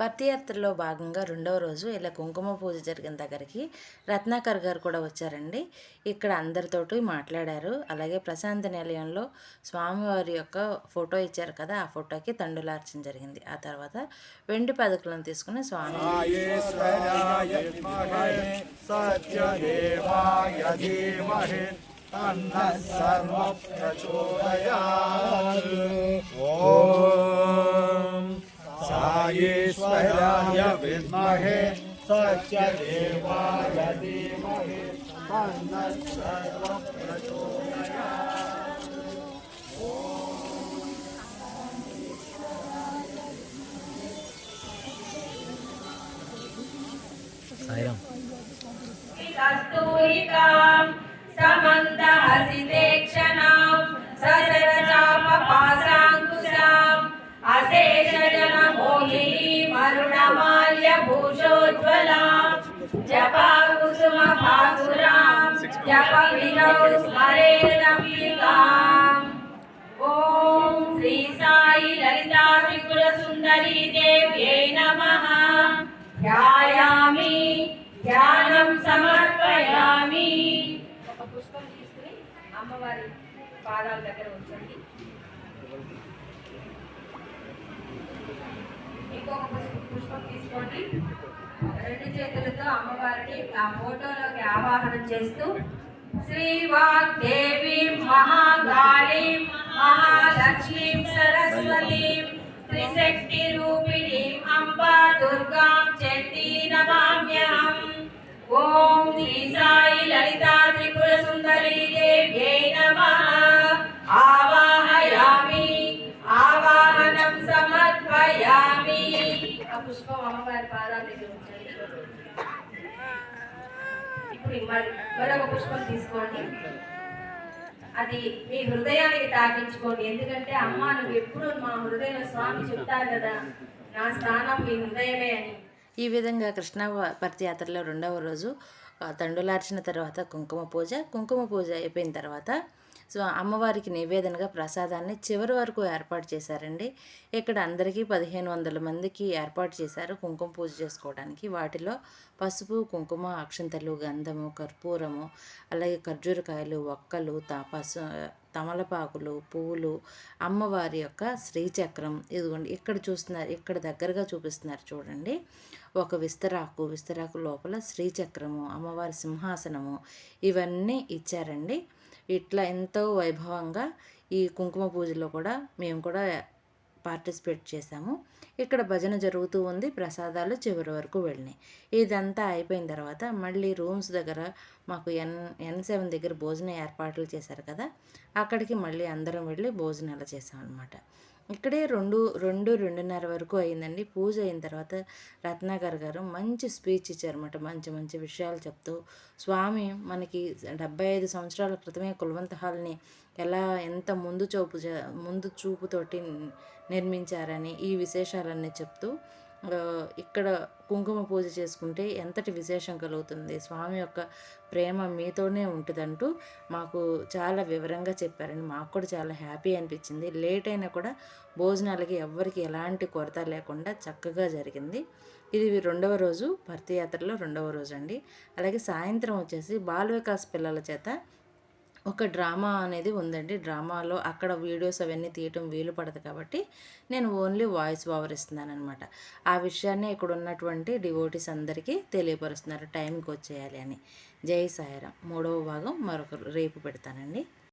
పత్తియాత్రలో భాగంగా రెండవ రోజు ఇలా కుంకుమ పూజ జరిగిన దగ్గరికి రత్నాకర్ గారు కూడా వచ్చారండి. ఇక్కడ అందరితోటి మాట్లాడారు. అలాగే ప్రశాంత నిలయంలో స్వామివారి యొక్క ఫోటో ఇచ్చారు కదా ఆ ఫోటోకి తండులార్చన జరిగింది. ఆ తర్వాత వెండి పదకులను తీసుకుని స్వామి సత్యదేవాయ ధీమహి सायेश्वराय विद्महे सत्यदेवाय धीमहि। तन्नः सर्वं జప కుసుమ భాసురాం జప వినౌ స్మరేదమికాం ఓం శ్రీ సాయి లలితా పాదాల దగ్గర ఉంచండి. రెండు చేతులతో అమ్మవారిని ఆ ఫోటోలోకి ఆవాహనం చేస్తూ శ్రీవాగ్దేవి మహాగాళి మహాలక్ష్మి సరస్వతి త్రిశక్తి రూపిణి అంబా దుర్గా చండీ నమామ్యహం. ఓం శ్రీ సాయి లలితా త్రిపుర సుందరీ దేవ్యై నమః. ఆవాహయామి ఆవాహనం సమర్పయామి. ఆ పుష్పం అమ్మవారి పాదాలు ఇప్పుడు మరొక పుష్పం తీసుకోండి. అది మీ హృదయానికి తాకించుకోండి. ఎందుకంటే అమ్మ నువ్వు ఎప్పుడు మా హృదయం స్వామి చెప్తారు కదా నా స్థానం మీ హృదయమే అని. ఈ విధంగా కృష్ణ పర్తియాత్రలో రెండవ రోజు తండులార్చిన తర్వాత కుంకుమ పూజ. కుంకుమ పూజ అయిపోయిన తర్వాత సో అమ్మవారికి నివేదనగా ప్రసాదాన్ని చివరి వరకు ఏర్పాటు చేశారండి. ఇక్కడ అందరికీ పదిహేను వందల మందికి ఏర్పాటు చేశారు కుంకుమ పూజ చేసుకోవడానికి. వాటిలో పసుపు కుంకుమ అక్షంతలు గంధము కర్పూరము అలాగే ఖర్జూరకాయలు ఒక్కలు త పసు తమలపాకులు పువ్వులు అమ్మవారి యొక్క శ్రీచక్రం. ఇదిగోండి ఇక్కడ చూస్తున్నారు ఇక్కడ దగ్గరగా చూపిస్తున్నారు చూడండి. ఒక విస్తరాకు విస్తరాకు లోపల శ్రీచక్రము అమ్మవారి సింహాసనము ఇవన్నీ ఇచ్చారండి. ఇట్లా ఎంతో వైభవంగా ఈ కుంకుమ పూజలో కూడా మేము కూడా పార్టిసిపేట్ చేశాము. ఇక్కడ భజన జరుగుతూ ఉంది ప్రసాదాలు చివరి వరకు వెళ్ళినాయి. ఇదంతా అయిపోయిన తర్వాత మళ్ళీ రూమ్స్ దగ్గర మాకు ఎన్ ఎన్ సెవెన్ దగ్గర భోజన ఏర్పాట్లు చేశారు కదా అక్కడికి మళ్ళీ అందరం వెళ్ళి భోజనాలు చేసాం అనమాట ఇక్కడే రెండు రెండు రెండున్నర వరకు అయిందండి. పూజ అయిన తర్వాత రత్నాకర్ గారు మంచి స్పీచ్ ఇచ్చారన్నమాట. మంచి మంచి విషయాలు చెప్తూ స్వామి మనకి డెబ్బై ఐదు సంవత్సరాల క్రితమే కులవంత హాల్ని ఎలా ఎంత ముందు చూపు చే- ముందు చూపుతోటి నిర్మించారని ఈ విశేషాలన్నీ చెప్తూ ఇక్కడ కుంకుమ పూజ చేసుకుంటే ఎంతటి విశేషం కలుగుతుంది? స్వామి యొక్క ప్రేమ మీతోనే ఉంటుందంటూ మాకు చాలా వివరంగా చెప్పారండి. మాకు కూడా చాలా హ్యాపీ అనిపించింది. లేట్ అయినా కూడా భోజనాలకి ఎవ్వరికి ఎలాంటి కొరత లేకుండా చక్కగా జరిగింది. ఇది రెండవ రోజు భర్తీ యాత్రలో రెండవ రోజు అండి. అలాగే సాయంత్రం వచ్చేసి బాల వికాస్ పిల్లల చేత ఒక డ్రామా అనేది ఉందండి. డ్రామాలో అక్కడ వీడియోస్ అవన్నీ తీయటం వీలు పడదు కాబట్టి నేను ఓన్లీ వాయిస్ ఓవర్ ఇస్తున్నాను అనమాట ఆ విషయాన్ని ఇక్కడ ఉన్నటువంటి డివోటీస్ అందరికీ తెలియపరుస్తున్నారు. టైంకి వచ్చేయాలి అని. జై సాయిరాం. మూడవ భాగం మరొక రేపు పెడతానండి.